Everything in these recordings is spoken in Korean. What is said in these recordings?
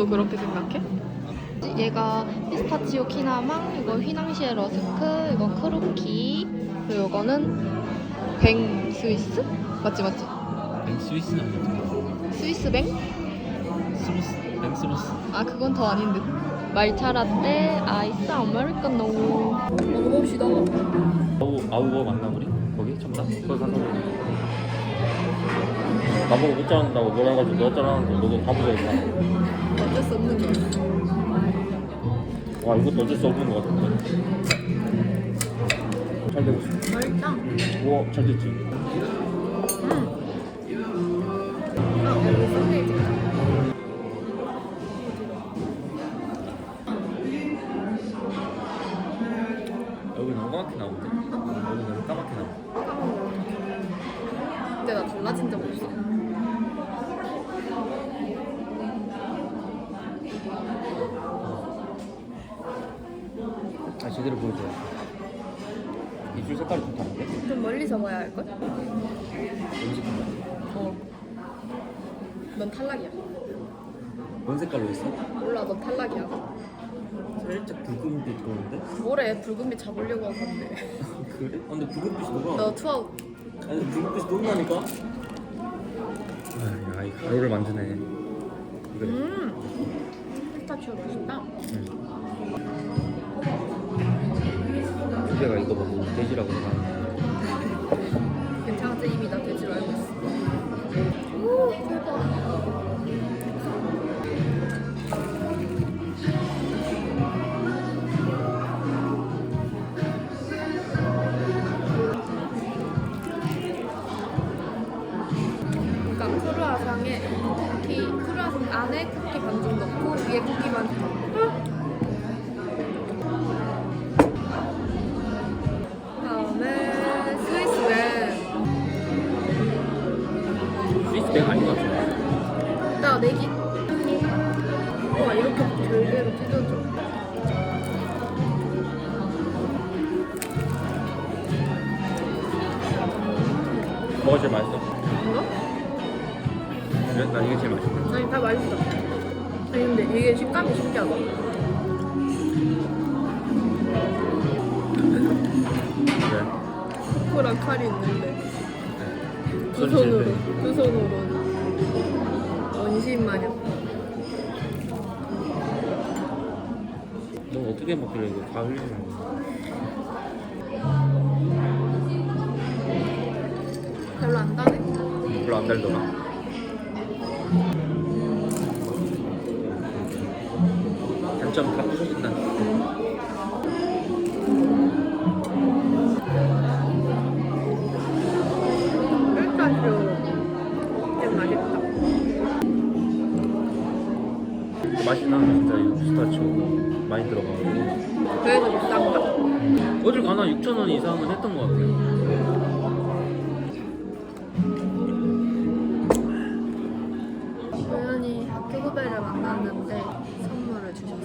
너도 그렇게 생각해? 얘가 피스타치오 키나망, 이거 휘낭시에 러스크, 이건 크루키, 그리고 이거는 뱅 스위스? 맞지 맞지? 뱅 스위스는 아니야. 스위스 뱅? 스로스, 뱅 스로스. 아 그건 더 아닌 듯. 말차 라떼, 아이스 아메리카노. 먹어봅시다. 아우 아우어 맞나 우리? 거기 정답? 거기 가서 나보고 못 자른다고 뭐라 해가지고 너 자르는데 너도 다 부자있다. 어쩔 수 없는 거야. 와 이것도 어쩔 수 없는 거 같은데. 잘 되고 있어. 맛있다. 우와 잘 됐지. 아 여기 소세지. 여기 탈락이야. 뭔 색깔로 했어? 몰라, 넌 탈락이야. 살짝 붉은빛 도는데? 뭐래, 붉은빛 잡으려고 한 건데. 그래? 아, 근데 붉은빛이 녹아. 너 투아웃. 아니 붉은빛이 녹나니까? 아, 이 가루를 만드네. 이거 음. 피스타치오 맛있다. 두개가 이거 보고 돼지라고 생각하는 안에 쿠키 반죽 넣고 위에 쿠키 반죽 넣고 포크랑 칼이 있는데. 두손 손으로. 두 손으로. 원시인 마냥. 너 어떻게 먹길래 이거 다 흘리는 거야? 별로 안 다네 별로 안 달더라. 단점 다 맛이 나 진짜 이 피스타치오 많이 들어가가지고. 그래서 비싼가? 어딜 가나 6천 원 이상은 했던 것 같아요. 우연히 학교 후배를 만났는데 선물을 주셨어요.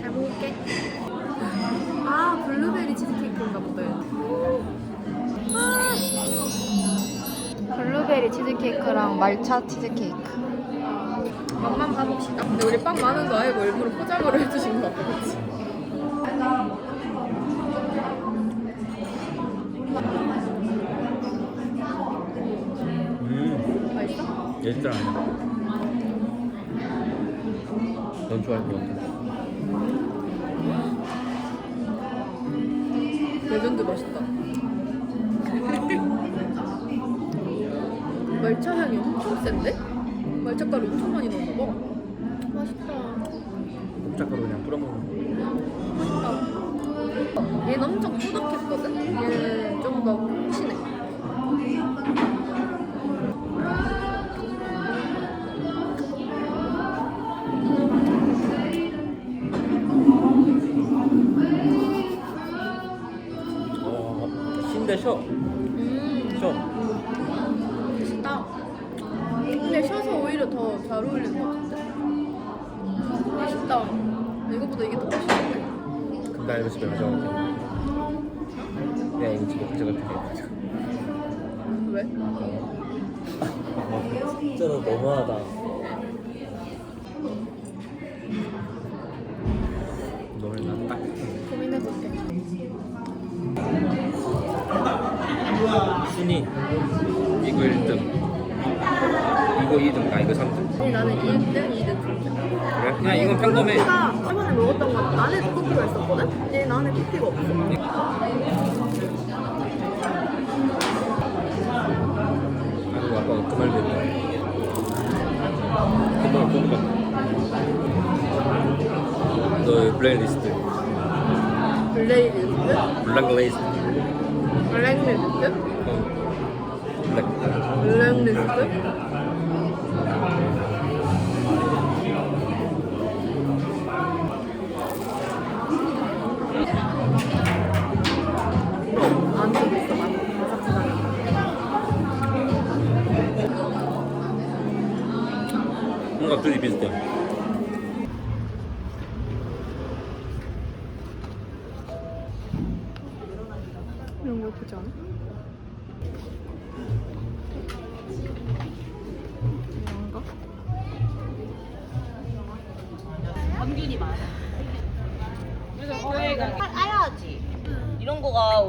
잘 먹을게. 아 블루베리 치즈케이크인가 보다. 아! 블루베리 치즈케이크랑 말차 치즈케이크. 맛만 봐봅시다. 근데 우리 빵 많은 거 알고 일부러 포장으로 해주신 거 같아, 그치? 음, 맛있어? 얘들 아니야. 넌 좋아할 것 같아. 레전드 맛있다. 말차 향이 엄청 센데? 말차 가루 엄청 많이 봐. 맛있다. 곱창가루 그냥 뿌려 먹는 거. 맛있다. 얘는 엄청 꾸덕했거든? 얘 너무하다. 너를 나딱 고민해볼게. 순위 이거 1등 이거 2등 나 이거 3등 아니 나는 1등, 2등, 3등. 그래? 그냥 이건 평범해 내가 저번에 먹었던 건 안에 쿠키가 있었거든? 얘는 안에 쿠키가 없어. 아이고 아빠가 그말 듣네 그말 궁금해 너의 플레이리스트 블레이리스트? 블랙리스트 블랙리스트? 어 블랙 블랙리스트?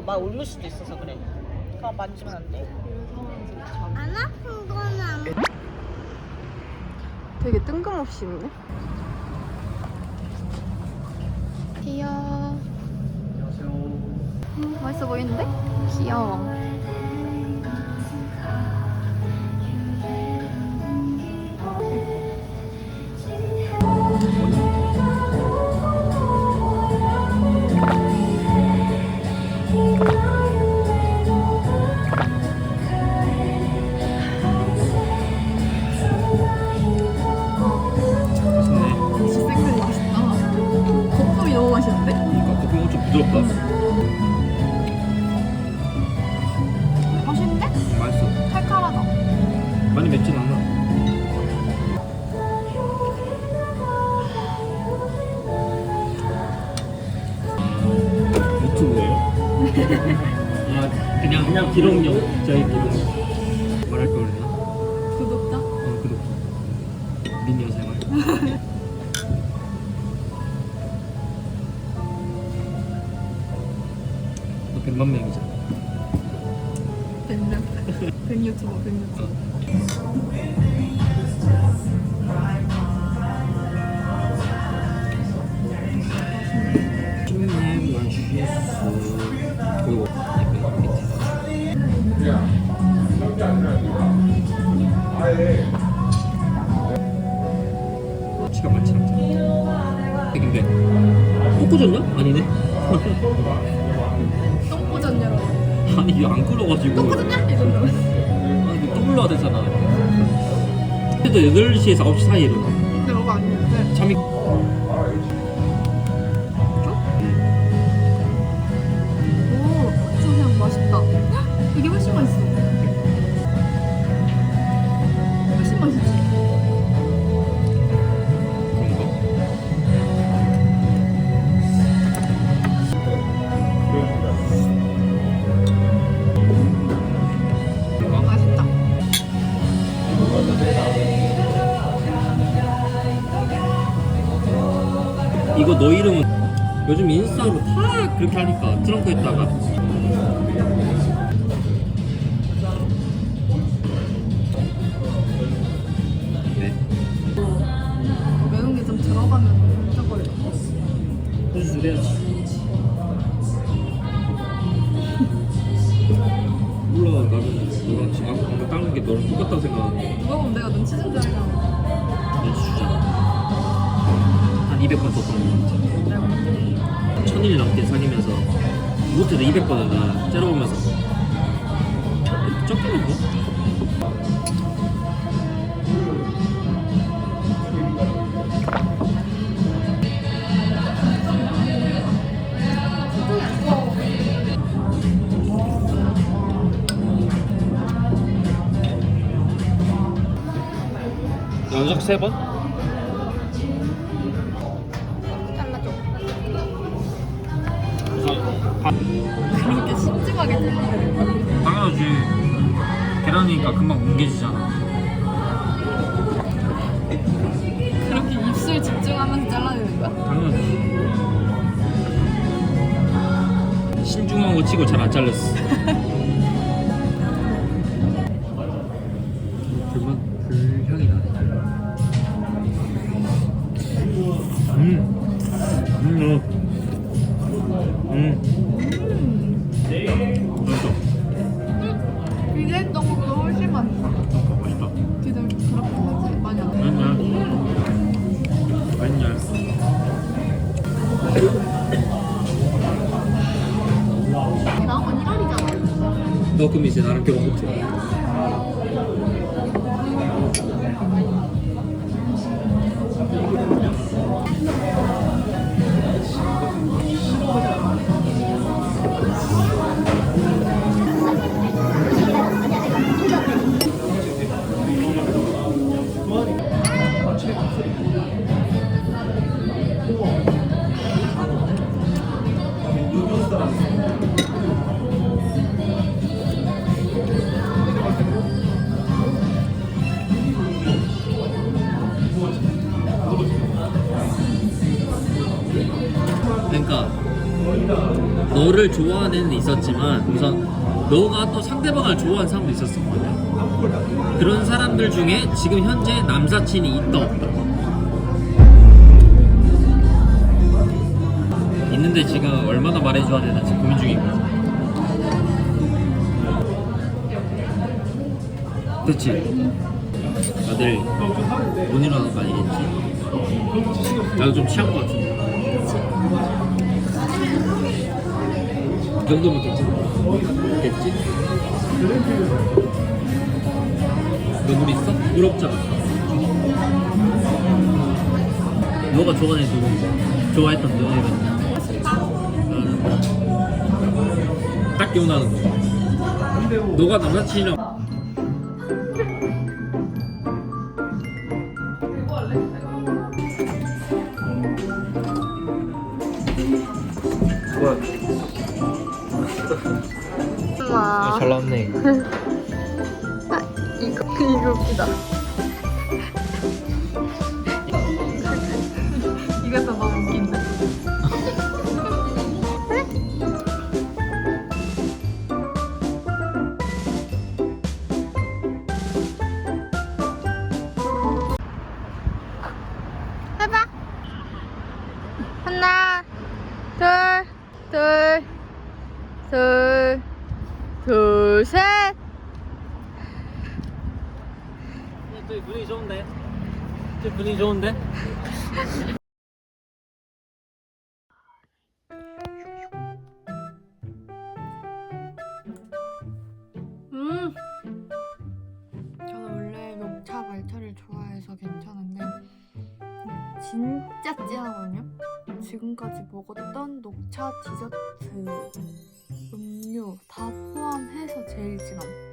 막 옮을 수도 있어서 그래. 그거 만지면 안 돼. 안 아픈 거는 안 되게 뜬금없이 있네. 귀여워. 음, 맛있어 보이는데? 귀여워. 그러니까 커피 엄청 부드럽다 100만 명이잖아 100명. 100 유튜버, 100 유튜버. 신님만 주셨어 그리고 약간 밑에 치가 많지 않잖아 근데 또 꽂았냐? 아니네. 아니 이게 안 끌어가지고 똥 꽂았냐? 이 정도면. 아니 이거 또 불러야 되잖아 그래도 8시에서 9시 사이에 일어나 근데 너가 아니는데. 잠이 그렇게 하니까 못해도 200번을 나 째려보면서 적게 먹어? 연속 세 번? 계란이니까 금방 뭉개지잖아. 그렇게 입술 집중하면서 잘라내는 거야? 당연하지. 신중한 거 치고 잘 안 잘렸어. 너를 좋아하는 있었지만 우선 너가 또 상대방을 좋아하는 사람도 있었을 것 같아. 그런 사람들 중에 지금 현재 남사친이 있다 없다. 있는데 지금 얼마나 말해줘야 되나 지금 고민 중이거든. 그렇지. 다들 못 일어나는 거 아니겠지? 나도 좀 취한 것 같은데. 이 정도면 괜찮아? 겠지? 너물 있어? 물 없잖아. 너가 애 누구? 좋아했던 나는 딱 기억나는 거. 너가 남사친이랑 잘 나왔네. 아, 이거, 이거 웃기다. 분위기 좋은데? 음. 저는 원래 녹차 말차를 좋아해서 괜찮은데 음, 진짜 진하거든요. 지금까지 먹었던 녹차 디저트, 음료 다 포함해서 제일 진함.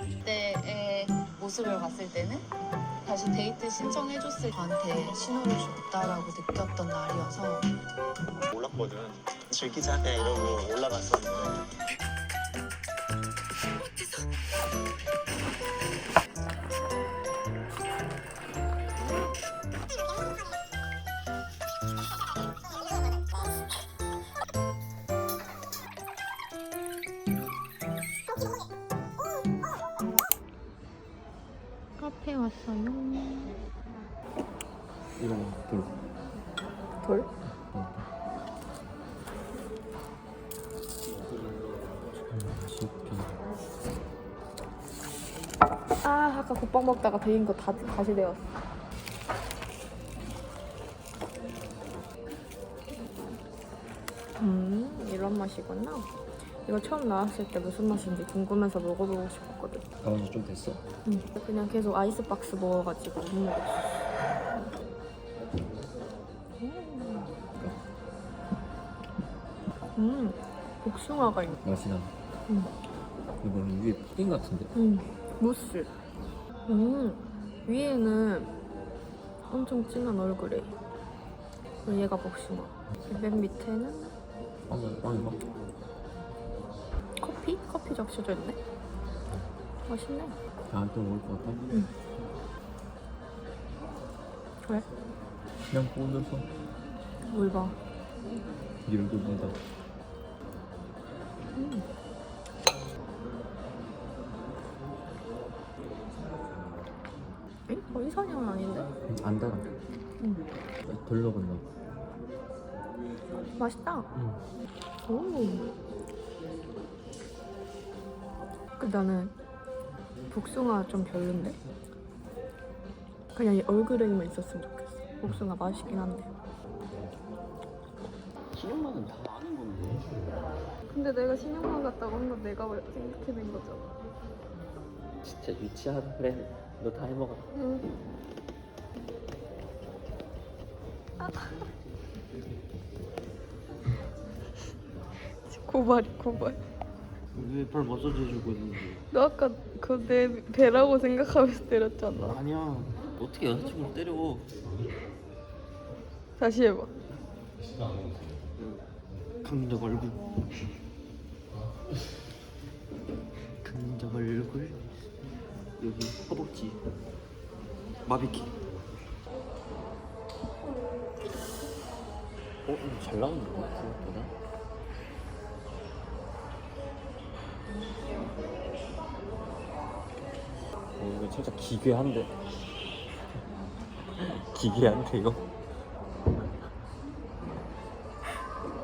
그때의 모습을 봤을 때는 다시 데이트 신청해줬을 저한테 신호를 줬다라고 느꼈던 날이어서 몰랐거든. 즐기자 그냥 이러고 올라갔었는데 이런 돌. 돌? 아 아까 국밥 먹다가 데인 거 다 다시 데웠어. 음 이런 맛이구나. 이거 처음 나왔을 때 무슨 맛인지 궁금해서 먹어보고 싶었거든. 나온 지좀 됐어. 응. 그냥 계속 아이스박스 먹어가지고 못 먹었어. 음, 복숭아가 있네. 맛이 나. 음. 이건 위에 푸딩 같은데? 음, 무스. 음, 위에는 엄청 진한 얼굴에. 얘가 복숭아. 맨 밑에는 아, 아 이거. 커피? 커피 적셔져 있네. 맛있네. 아, 또 먹을 것 같아? 왜? 그냥 꽂아서 뭘 봐. 네 얼굴 본다. 응? 어, 이선향은 아닌데? 안 달아. 응. 덜 넣었나? 맛있다. 응. 오. 그 나는 복숭아 좀 별론데. 그냥 이 얼굴에만 있었으면 좋겠어. 복숭아 맛있긴 한데. 신용만은 다. 근데 내가 신영만 같다고 한 건 내가 생각해낸 거잖아. 진짜 유치하다. 그래. 너 다 해먹어. 응. 고발이 고발. 왜발 마사지 해주고 있는데 너 아까 그 내 배라고 생각하면서 때렸잖아. 아니야 어떻게 여자친구를 때려 다시 해봐. 강민적 얼굴 강민적 얼굴 여기 허벅지 마비키 어, 잘 나오는데? 생각보다? 어, 이거 진짜 기괴한데? 기괴한데, 이거?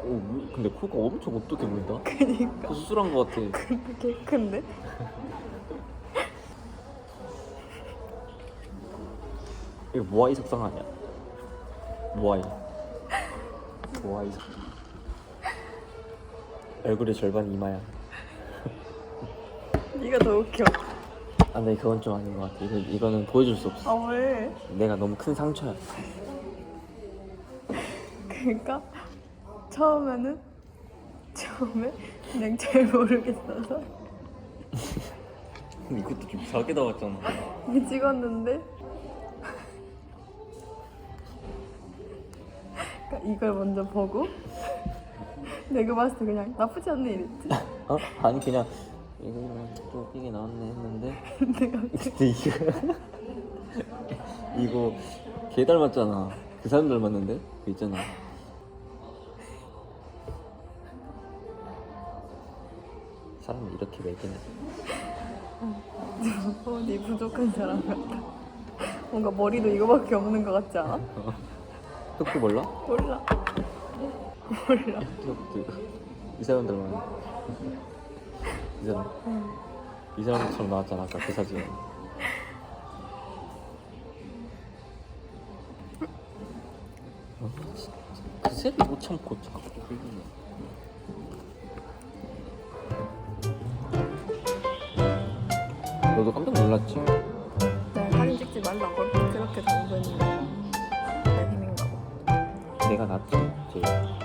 오, 뭐, 근데 코가 엄청 어떻게 보인다? 그니까. 코 수술한 거 같아. 개 큰데? 이거 모아이 석상 아니야? 모아이. 모아이 석상. 얼굴의 절반 이마야. 네가 더 웃겨. 아, 근데 그건 좀 아닌 것 같아. 이거, 이거는 보여줄 수 없어. 아 왜? 내가 너무 큰 상처야. 그러니까 처음에는 처음에 그냥 잘 모르겠어서 근데 이것도 좀 이상하게 나왔잖아. 이게 찍었는데 그러니까 이걸 먼저 보고 내가 봤을 때 그냥 나쁘지 않네 이랬지. 어? 아니, 그냥 이거는 좀 웃기게 나왔네 했는데. 내가 근데 이거. 이거 개 닮았잖아. 그 사람 닮았는데? 그 있잖아. 사람이 이렇게 매기네. 어네 부족한 사람 같다. 뭔가 머리도 이거밖에 없는 것 같지 않아? 흑도 몰라? 몰라. 몰라. 이거. 이 사람 닮았네. 이 사람. 이 사람처럼 나왔잖아, 아까 그 사진. 어, 진짜. 그새도 못 참고 자꾸 흘리네. 너도 깜짝 놀랐지? 내가 사진 찍지 말라고 그렇게 당부했는데 내 힘인가 봐. 내가 낫지, 제일.